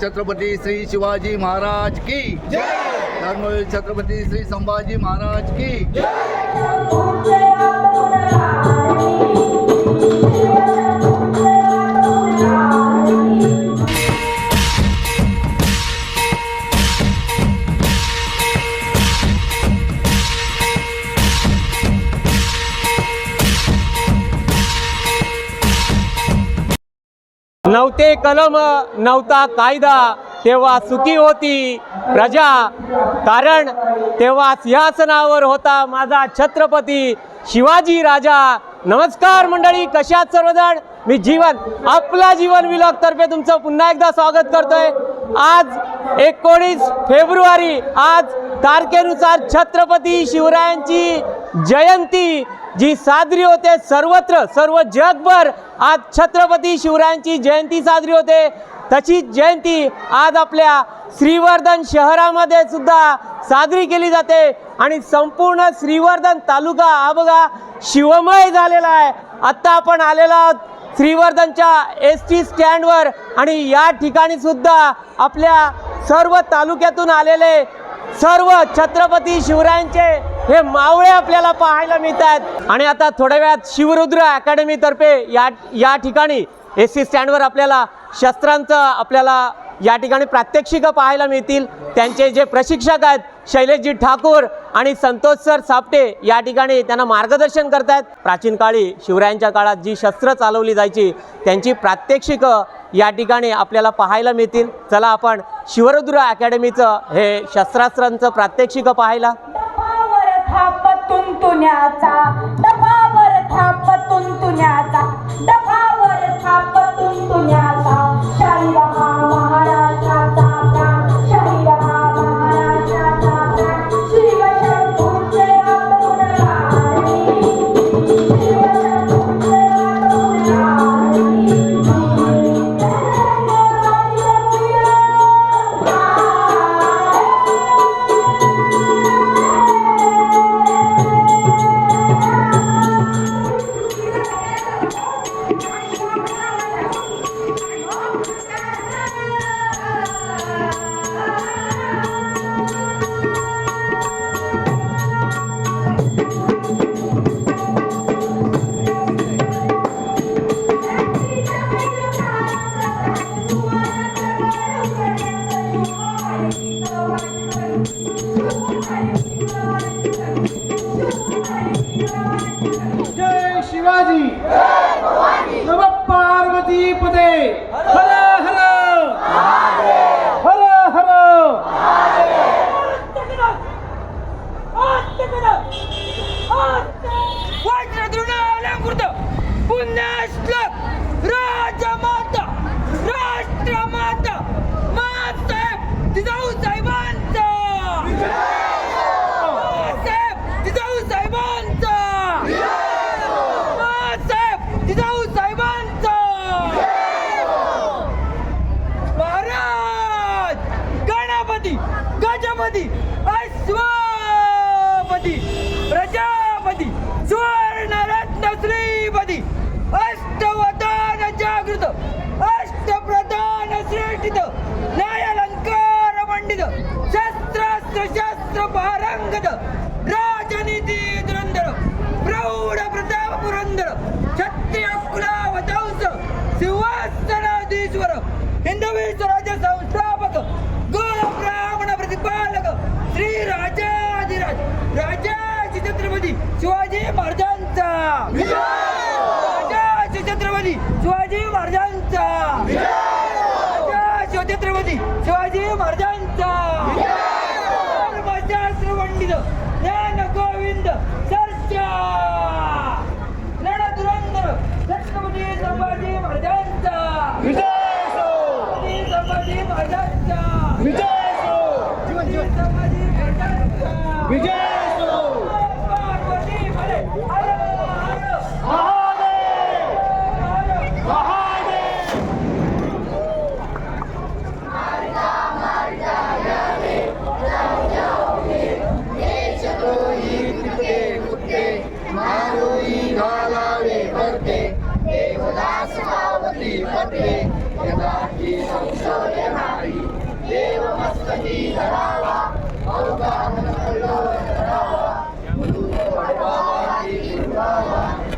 छत्रपती श्री शिवाजी महाराज की धर्मवीर छत्रपती श्री संभाजी महाराज की नव्हते कलम नव्हता कायदा तेव्हा सुखी होती प्रजा. कारण तेव्हा सिंहासनावर होता माझा छत्रपती शिवाजी राजा. नमस्कार मंडळी कशात सर्वजण? मी जीवन आपला जीवन विलॉग तर्फे तुमचं पुन्हा एकदा स्वागत करतोय. आज एकोणीस फेब्रुवारी आज तारखेनुसार छत्रपती शिवरायांची जयंती. जी साजरी होते सर्वत्र सर्व जगभर आज छत्रपती शिवरायांची जयंती साजरी होते. तशीच जयंती आज आपल्या श्रीवर्धन शहरामध्ये सुद्धा साजरी केली जाते. आणि संपूर्ण श्रीवर्धन तालुका हा बघा शिवमय झालेला आहे. आत्ता आपण आलेलो आहोत श्रीवर्धनच्या एस टी स्टँडवर आणि या ठिकाणी सुद्धा आपल्या सर्व तालुक्यातून आलेले सर्व छत्रपती शिवरायांचे हे मावळे आपल्याला पाहायला मिळतात. आणि आता थोड्या वेळात शिवरुद्र अकॅडमीतर्फे या या ठिकाणी एस सी स्टँडवर आपल्याला शस्त्रांचं आपल्याला या ठिकाणी प्रात्यक्षिकं पाहायला मिळतील. त्यांचे जे प्रशिक्षक आहेत शैलेशजी ठाकूर आणि संतोष सर सापटे या ठिकाणी त्यांना मार्गदर्शन करतायत. प्राचीन काळी शिवरायांच्या काळात जी शस्त्र चालवली जायची त्यांची प्रात्यक्षिकं या ठिकाणी आपल्याला पाहायला मिळतील. चला आपण शिवरुद्र अकॅडमीचं हे शस्त्रास्त्रांचं प्रात्यक्षिकं पाहायला. सोन्याचा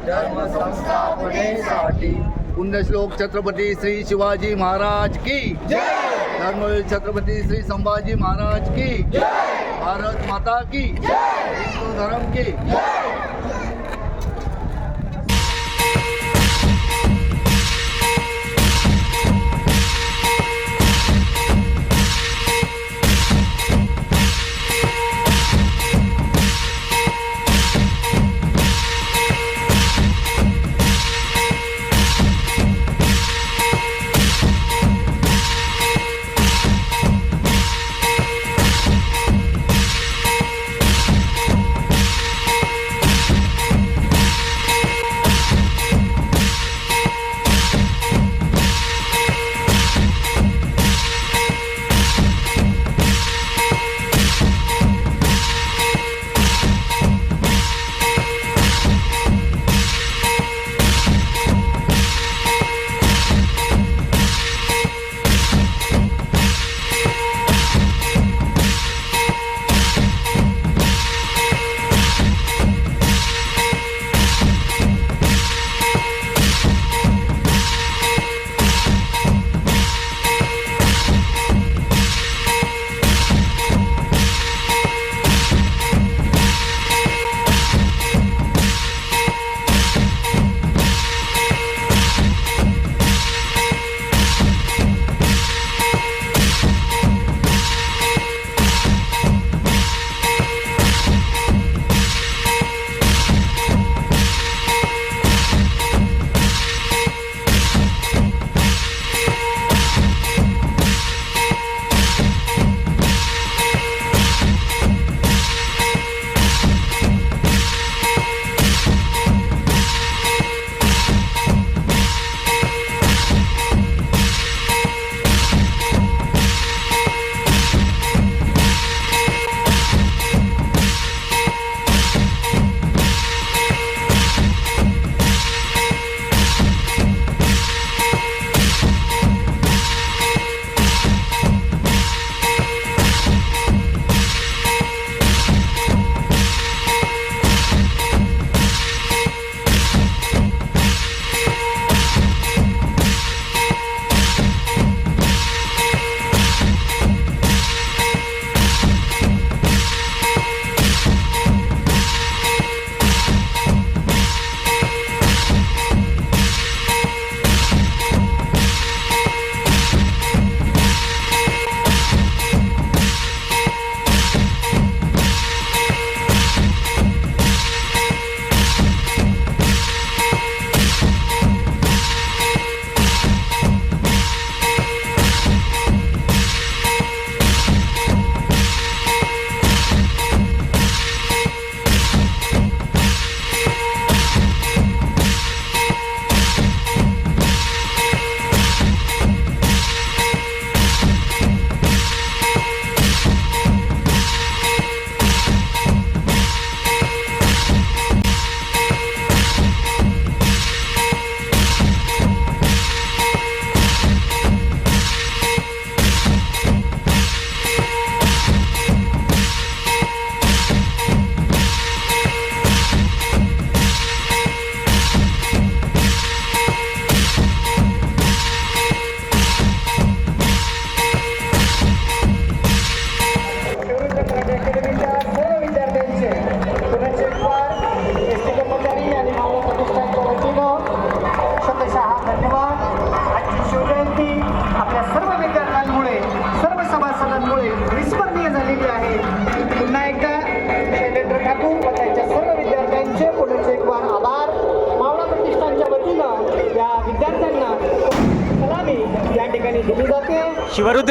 धर्म संस्थापनेसाठी पुण्यश्लोक छत्रपती श्री शिवाजी महाराज की धर्मवीर छत्रपती श्री संभाजी महाराज की भारत माता की हिंदू धर्म की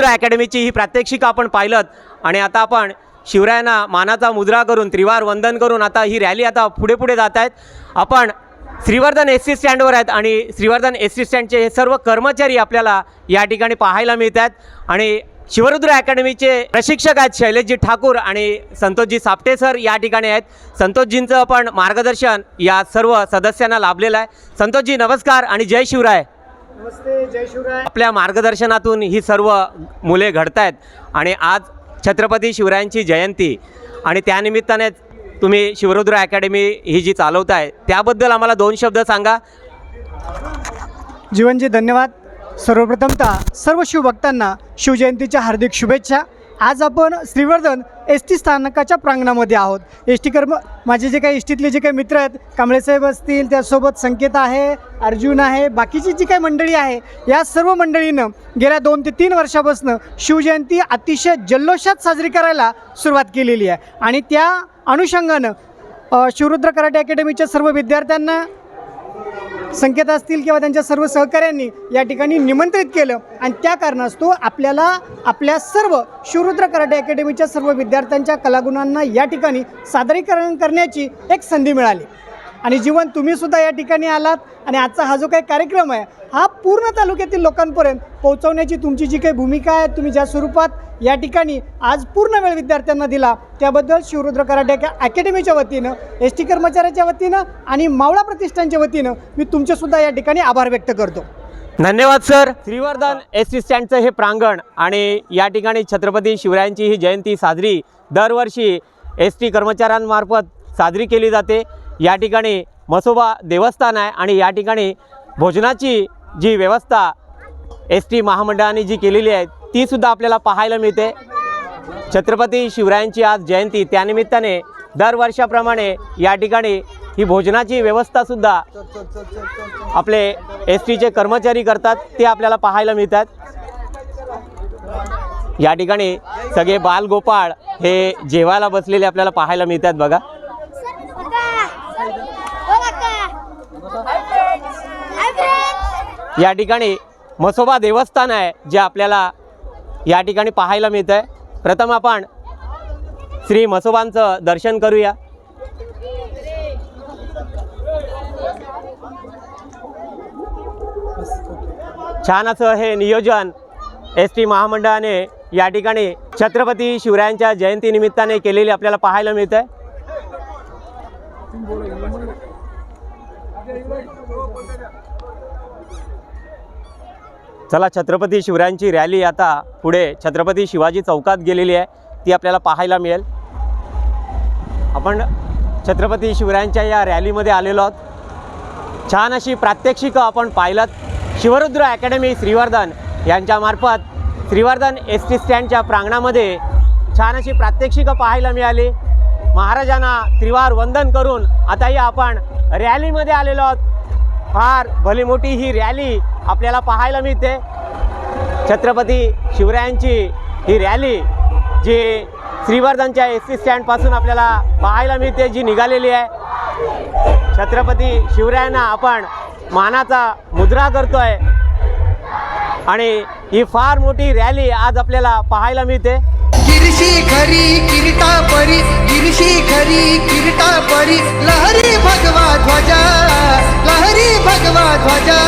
शिवरुद्र अकॅडमीची ही प्रात्यक्षिक आपण पाहिलं आणि आता आपण शिवरायांना मानाचा मुद्रा करून त्रिवार वंदन करून आता ही रॅली आता पुढे पुढे जात आहेत. आपण श्रीवर्धन एस टी स्टँडवर आहेत आणि श्रीवर्धन एस टी स्टँडचे हे सर्व कर्मचारी आपल्याला या ठिकाणी पाहायला मिळत आहेत आणि शिवरुद्र अकॅडमीचे प्रशिक्षक आहेत शैलेशजी ठाकूर आणि संतोषजी सापटे सर या ठिकाणी आहेत. संतोषजींचं पण मार्गदर्शन या सर्व सदस्यांना लाभलेलं आहे. संतोषजी नमस्कार आणि जय शिवराय. नमस्ते जय शिवराय. आपल्या मार्गदर्शनातून ही सर्व मुले घडत आहेत आणि आज छत्रपती शिवरायांची जयंती आणि त्यानिमित्ताने तुम्ही शिवरुद्र अकॅडमी ही जी चालवताय त्याबद्दल आम्हाला दोन शब्द सांगा. जीवनजी धन्यवाद. सर्वप्रथमतः सर्व शिवभक्तांना शिवजयंतीच्या हार्दिक शुभेच्छा. आज आपण श्रीवर्धन एस टी स्थानकाच्या प्रांगणामध्ये आहोत. एस टी कर्म माझे जे काही एस टीतले जे काही मित्र आहेत कांबळेसाहेब असतील त्यासोबत संकेत आहे अर्जुन आहे बाकीची जी काही मंडळी आहे या सर्व मंडळीनं गेल्या दोन ते तीन वर्षापासून शिवजयंती अतिशय जल्लोषात साजरी करायला सुरुवात केलेली आहे. आणि त्या अनुषंगानं शिवरुद्र कराटे अकॅडमीच्या सर्व विद्यार्थ्यांना संकेत असतील किंवा त्यांच्या सर्व सहकाऱ्यांनी या ठिकाणी निमंत्रित केलं. आणि त्या कारणास्तव आपल्याला आपल्या सर्व शिवरुद्र कराटे अकॅडमीच्या सर्व विद्यार्थ्यांच्या कलागुणांना या ठिकाणी सादरीकरण करण्याची एक संधी मिळाली. आणि जीवन तुम्हीसुद्धा या ठिकाणी आलात आणि आजचा हा जो काही कार्यक्रम आहे हा पूर्ण तालुक्यातील लोकांपर्यंत पोहोचवण्याची तुमची जी काही भूमिका आहे तुम्ही ज्या स्वरूपात या ठिकाणी आज पूर्ण वेळ विद्यार्थ्यांना दिला त्याबद्दल शिवरुद्र कराटे अकॅ- अकॅडमीच्या वतीनं एस टी कर्मचाऱ्याच्या वतीनं आणि मावळा प्रतिष्ठानच्या वतीनं मी तुमचेसुद्धा या ठिकाणी आभार व्यक्त करतो. धन्यवाद सर. श्रीवर्धन एस टी स्टँडचं हे प्रांगण आणि या ठिकाणी छत्रपती शिवरायांची ही जयंती साजरी दरवर्षी एस टी कर्मचाऱ्यांमार्फत साजरी केली जाते. या ठिकाणी मसोबा देवस्थान आहे आणि या ठिकाणी भोजनाची जी व्यवस्था एस टी महामंडळाने जी केलेली आहे तीसुद्धा आपल्याला पाहायला मिळते. छत्रपती शिवरायांची आज जयंती त्यानिमित्ताने दरवर्षाप्रमाणे या ठिकाणी ही भोजनाची व्यवस्थासुद्धा आपले एस टीचे कर्मचारी करतात ते आपल्याला पाहायला मिळतात. या ठिकाणी सगळे बालगोपाळ हे जेवायला बसलेले आपल्याला पाहायला मिळतात बघा. या ठिकाणी मसोबा देवस्थान आहे जे आपल्याला या ठिकाणी पाहायला मिळतं आहे प्रथम आपण श्री मसोबांचं दर्शन करूया. छान असं हे नियोजन एस टी महामंडळाने या ठिकाणी छत्रपती शिवरायांच्या जयंतीनिमित्ताने केलेले आपल्याला पाहायला मिळतं आहे चला छत्रपती शिवरायांची रॅली आता पुढे. छत्रपती शिवाजी चौकात गेलेली आहे. ती आपल्याला पाहायला मिळेल. आपण छत्रपती शिवरायांच्या या रॅलीमध्ये आलेलो आहोत. छान अशी प्रात्यक्षिकं आपण पाहिलं शिवरुद्र अकॅडमी श्रीवर्धन यांच्यामार्फत श्रीवर्धन एस टी स्टँडच्या प्रांगणामध्ये छान अशी प्रात्यक्षिकं पाहायला मिळाली. महाराजांना त्रिवार वंदन करून आताही आपण रॅलीमध्ये आलेलो आहोत. फार भली मोठी ही रॅली आपल्याला पाहायला मिळते. छत्रपती शिवरायांची ही रॅली जी श्रीवर्धनच्या एस सी स्टँडपासून आपल्याला पाहायला मिळते जी निघालेली आहे. छत्रपती शिवरायांना आपण मानाचा मुद्रा करतो आहे आणि ही फार मोठी रॅली आज आपल्याला पाहायला मिळते. गिरशी खरी किरीटा परी गिरशी खरी किरीटा परी लहरी भगवा ध्वजा लहरी भगवा ध्वजा.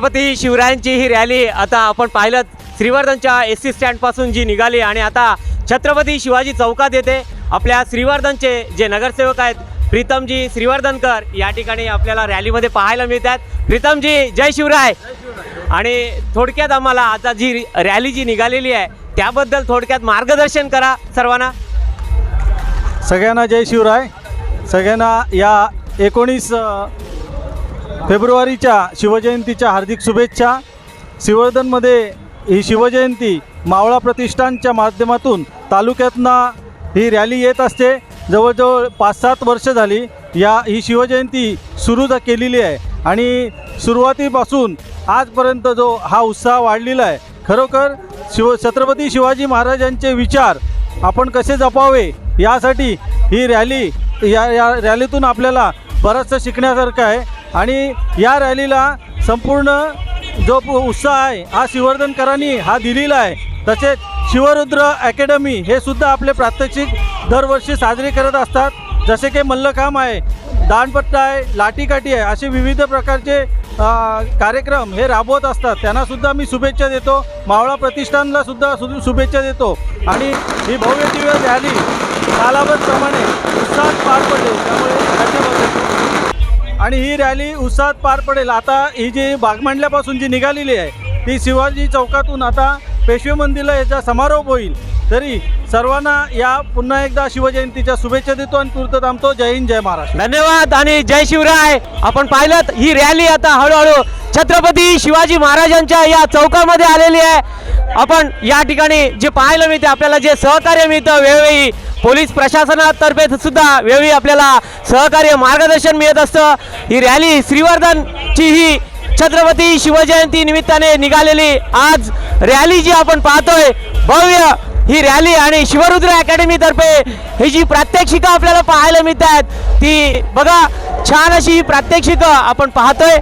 छत्रपती शिवरायांची ही रॅली आता आपण पाहिलं श्रीवर्धनच्या एस सी स्टँडपासून जी निघाली आणि आता छत्रपती शिवाजी चौकात येते. आपल्या श्रीवर्धनचे जे नगरसेवक आहेत प्रीतमजी श्रीवर्धनकर या ठिकाणी आपल्याला रॅलीमध्ये पाहायला मिळतात. प्रीतमजी जय शिवराय. आणि थोडक्यात आम्हाला आता जी रॅली जी निघालेली आहे त्याबद्दल थोडक्यात मार्गदर्शन करा सर्वांना. सगळ्यांना जय शिवराय. सगळ्यांना या एकोणीस फेब्रुवारीच्या शिवजयंतीच्या हार्दिक शुभेच्छा. सिवर्धनमध्ये ही शिवजयंती मावळा प्रतिष्ठानच्या माध्यमातून तालुक्यातनं ही रॅली येत असते. जवळजवळ पाच सात वर्ष झाली या ही शिवजयंती सुरू केलेली आहे. आणि सुरुवातीपासून आजपर्यंत जो हा उत्साह वाढलेला आहे खरोखर शिव छत्रपती शिवाजी महाराजांचे विचार आपण कसे जपावे यासाठी ही रॅली या या रॅलीतून आपल्याला बरंचसं शिकण्यासारखं आहे. आणि या रॅलीला संपूर्ण जो उत्साह आहे हा शिवर्धनकरांनी हा दिलेला आहे. तसेच शिवरुद्र अकॅडमी हे सुद्धा आपले प्रात्यक्षिक दरवर्षी साजरे करत असतात. जसे की मल्लखांब आहे दांडपट्टा आहे लाठीकाठी आहे असे विविध प्रकारचे कार्यक्रम हे राबवत असतात. त्यांनासुद्धा मी शुभेच्छा देतो. मावळा प्रतिष्ठानला सुद्धा सु शुभेच्छा देतो. आणि ही भव्य दिव्य रॅली कालावधप्रमाणे उत्साहात पार पडले. त्यामुळे आणि ही रॅली उत्साहात पार पडेल. आता ही जी बागमांडल्यापासून जी निघालेली आहे ती शिवाजी चौकातून आता पेशवे मंदिरला याचा समारोप होईल. तरी सर्वांना या पुन्हा एकदा शिवजयंतीच्या शुभेच्छा देतो आणि तुर्त थांबतो. जय हिंद जय महाराष्ट्र. धन्यवाद आणि जय शिवराय. आपण पाहिलं ही रॅली आता हळूहळू छत्रपती शिवाजी महाराजांच्या या चौकामध्ये आलेली आहे. आपण या ठिकाणी जे पाहायला मिळते आपल्याला जे सहकार्य मिळतं वेळोवेळी पोलीस प्रशासनातर्फे सुद्धा वेळी आपल्याला सहकार्य मार्गदर्शन मिळत असतं. ही रॅली श्रीवर्धनची ही छत्रपती शिवजयंती निमित्ताने निघालेली. आज रॅली जी आपण पाहतोय भव्य ही रॅली आणि शिवरुद्र अकॅडमीतर्फे ही जी प्रात्यक्षिकं आपल्याला पाहायला मिळत आहेत ती बघा छान अशी ही प्रात्यक्षिकं आपण पाहतोय.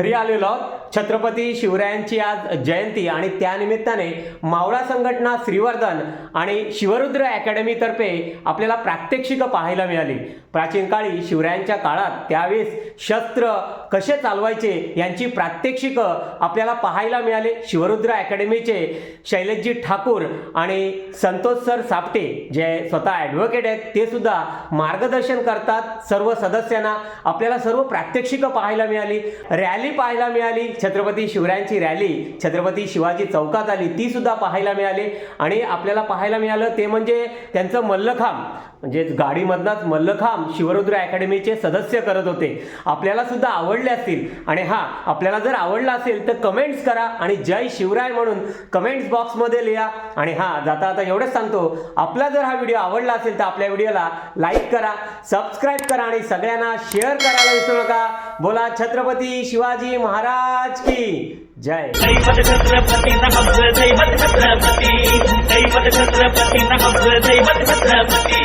घरी आलेलो आहोत. छत्रपती शिवरायांची आज जयंती आणि त्यानिमित्ताने मावळा संघटना श्रीवर्धन आणि शिवरुद्र अकॅडमीतर्फे आपल्याला प्रात्यक्षिकं पाहायला मिळाली. प्राचीन काळी शिवरायांच्या काळात त्यावेळेस शस्त्र कसे चालवायचे यांची प्रात्यक्षिकं आपल्याला पाहायला मिळाले. शिवरुद्र अकॅडमीचे शैलेशजी ठाकूर आणि संतोष सर सापटे जे स्वतः ॲडव्होकेट आहेत ते सुद्धा मार्गदर्शन करतात. सर्व सदस्यांना आपल्याला सर्व प्रात्यक्षिकं पाहायला मिळाली. रॅली रॅली पाहायला मिळाली. छत्रपती शिवरायांची रॅली छत्रपती शिवाजी चौकात आली ती सुद्धा पाहायला मिळाली. आणि आपल्याला पाहायला मिळालं ते म्हणजे त्यांचं मल्लखांब. म्हणजे गाडीमधनंच मल्लखांब शिवरुद्र अकॅडमीचे सदस्य करत होते. आपल्याला सुद्धा आवडले असतील. आणि हा आपल्याला जर आवडला असेल तर कमेंट्स करा आणि जय शिवराय म्हणून कमेंट्स बॉक्समध्ये लिहा. आणि हा जाता आता एवढंच सांगतो. आपला जर हा व्हिडिओ आवडला असेल तर आपल्या व्हिडिओला लाईक करा सबस्क्राईब करा आणि सगळ्यांना शेअर करायला विसरू नका. बोला छत्रपती शिवाजी महाराज की जय। छत्रपती